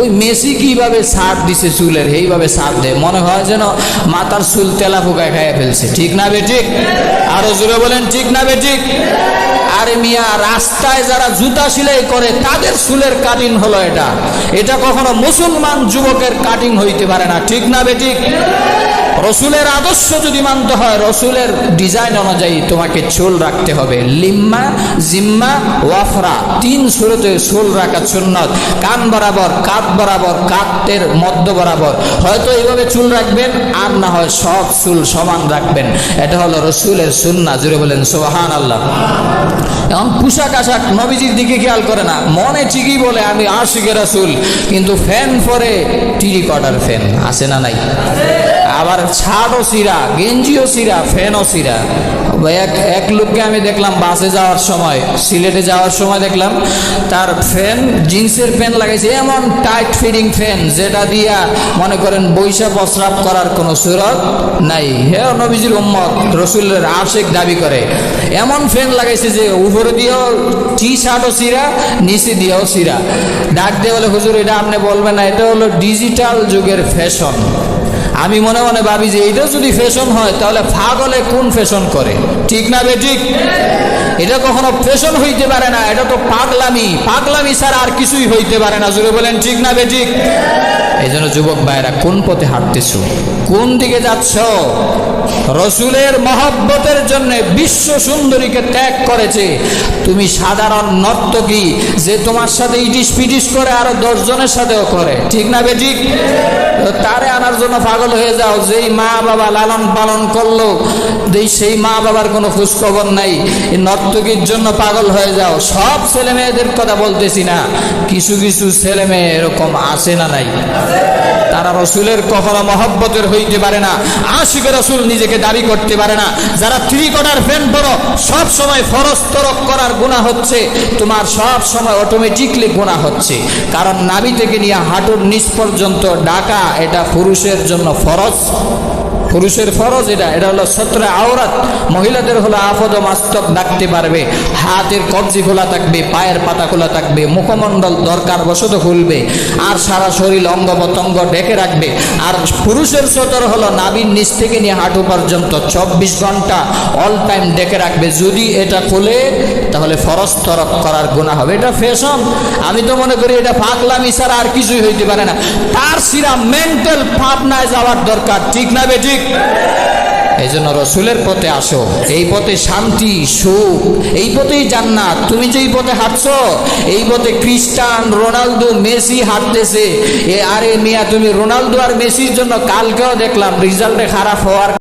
ওই মেসি কীভাবে সার দিছে চুলের? এইভাবে সার দেয়। মনে হয় যেন মাথার চুল তেলা ফুকায় খাইয়া ফেলছে। ঠিক না বেঠিক আরও জোরে বলেন, ঠিক না বেঠিক আরে মিয়া, রাস্তায় যারা জুতা সিলাই করে, তাদের চুলের কাটিং হলো এটা। এটা কখনো মুসলমান যুবকের কাটিং হইতে পারে না। ঠিক না বে ঠিক? রসুলের আদর্শ যদি মানতে হয়, রসুলের ডিজাইন অনুযায়ী তোমাকে চুল রাখতে হবে। লিম্মা, জিম্মা, ওয়াফরা, তিন সুরতে চুল রাখা সুন্নত। কান বরাবর কাত বরাবর কাতের মধ্য বরাবর। হয়তো এইভাবে চুল রাখবেন, আর না হয় সব চুল সমান রাখবেন। এটা হলো রসুলের সুন্না জুড়ে বলেন সোহান আল্লাহ এখন পোশাক আশাক নবীজির দিকে খেয়াল করে না। মনে ঠিকই বলে, আমি আশিকে রসুল। কিন্তু ফ্যান পরে টিরি কটার ফ্যান। আছে না নাই? আবার ছাড়ও সিরা, গেঞ্জিও সিরা, ফ্যানও সিরা। এক এক লোককে আমি দেখলাম বাসে যাওয়ার সময়, সিলেটে যাওয়ার সময় দেখলাম, তার ফ্যান, জিন্সের ফ্যান লাগাইছে, এমন টাইট ফিটিং ফ্যান, যেটা দিয়া মনে করেন বৈশা প্রস্রাব করার কোনো সুরত নাই। হে নবীজির উম্মত, রসুলের আশেক দাবি করে, এমন ফ্যান লাগাইছে যে উপরে দিয়েও টি শার্টও সিরা, নিচে দিয়েও সিরা। ডাক দিয়ে বলে, হুজুর, এটা আপনি বলবেন না, এটা হলো ডিজিটাল যুগের ফ্যাশন আমি মনে মনে ভাবি যে এটা যদি ফ্যাশন হয়, তাহলে ফাগলে কোন ফ্যাশন করে? ঠিক না বে ঠিক? এটা কখনো ফ্যাশন হইতে পারে না, এটা তো পাগলামি। পাগলামি ছাড়া আর কিছুই হইতে পারে না জুড়ে বলেন ঠিক না বে ঠিক? এই জন্য যুবক ভাইরা কোন পথে হাঁটতেছ? কোন দিকে যাচ্ছ? রসুলের মহব্বতের জন্য বিশ্ব সুন্দরীকে ত্যাগ করেছে। তুমি সাধারণ নর্তকী যে তোমার সাথে ইটিস পিটিস করে আরও দশজনের সাথেও করে। ঠিক না বে ঠিক? তারে আনার জন্য পাগল হয়ে যাও। যেই মা বাবা লালন পালন করল সেই মা বাবার কোনো খোঁজখবর নাই। নর্তকীর জন্য পাগল হয়ে যাও। সব ছেলে মেয়েদের কথা বলতেছি না। কিছু কিছু ছেলে মেয়ে এরকম আসে না নাই? তারা রসুলের কখনো মহব্বতের হইতে পারে না। আশিকে রসুল নিজেকে দাবি করতে পারে না। যারা থ্রি কোটার ফ্যান পড়ো সব সময় ফরজ তরক করার গুণা হচ্ছে। তোমার সব সময় অটোমেটিকলি গুণা হচ্ছে। কারণ নাবি থেকে নিয়ে হাঁটুর নিচ পর্যন্ত ডাকা এটা পুরুষের জন্য ফরজ। পুরুষের ফরজ এটা এটা হলো সত্রে আওরাত। মহিলাদের হলো আফদ ও মাস্তক ডাকতে পারবে, হাতের কবজি খোলা থাকবে, পায়ের পাতা খোলা থাকবে, মুখমণ্ডল দরকার বশত খুলবে, আর সারা শরীর অঙ্গ প্রত্যঙ্গ ডেকে রাখবে। আর পুরুষের সতর হলো নাবির নিচ থেকে নিয়ে হাঁটু পর্যন্ত চব্বিশ ঘণ্টা অল টাইম ডেকে রাখবে। যদি এটা খুলে তাহলে ফরজ তরক করার গুণা হবে। এটা ফ্যাশন। আমি তো মনে করি এটা পাগলামি ছাড়া আর কিছুই হইতে পারে না। তার সিরা মেন্টাল ভাবনায় যাওয়ার দরকার। ঠিক না বে ঠিক? এই জন্য রসুলের পথে আসো। এই পথে শান্তি, সুখ, এই পথেই জান্নাত। তুমি যে এই পথে হাঁটছো, এই পথে খ্রিস্টান রোনালদো, মেসি হাঁটতেছে। আরে মিয়া, তুমি রোনালদো আর মেসির জন্য কালকেও দেখলাম রেজাল্টে খারাপ হওয়ার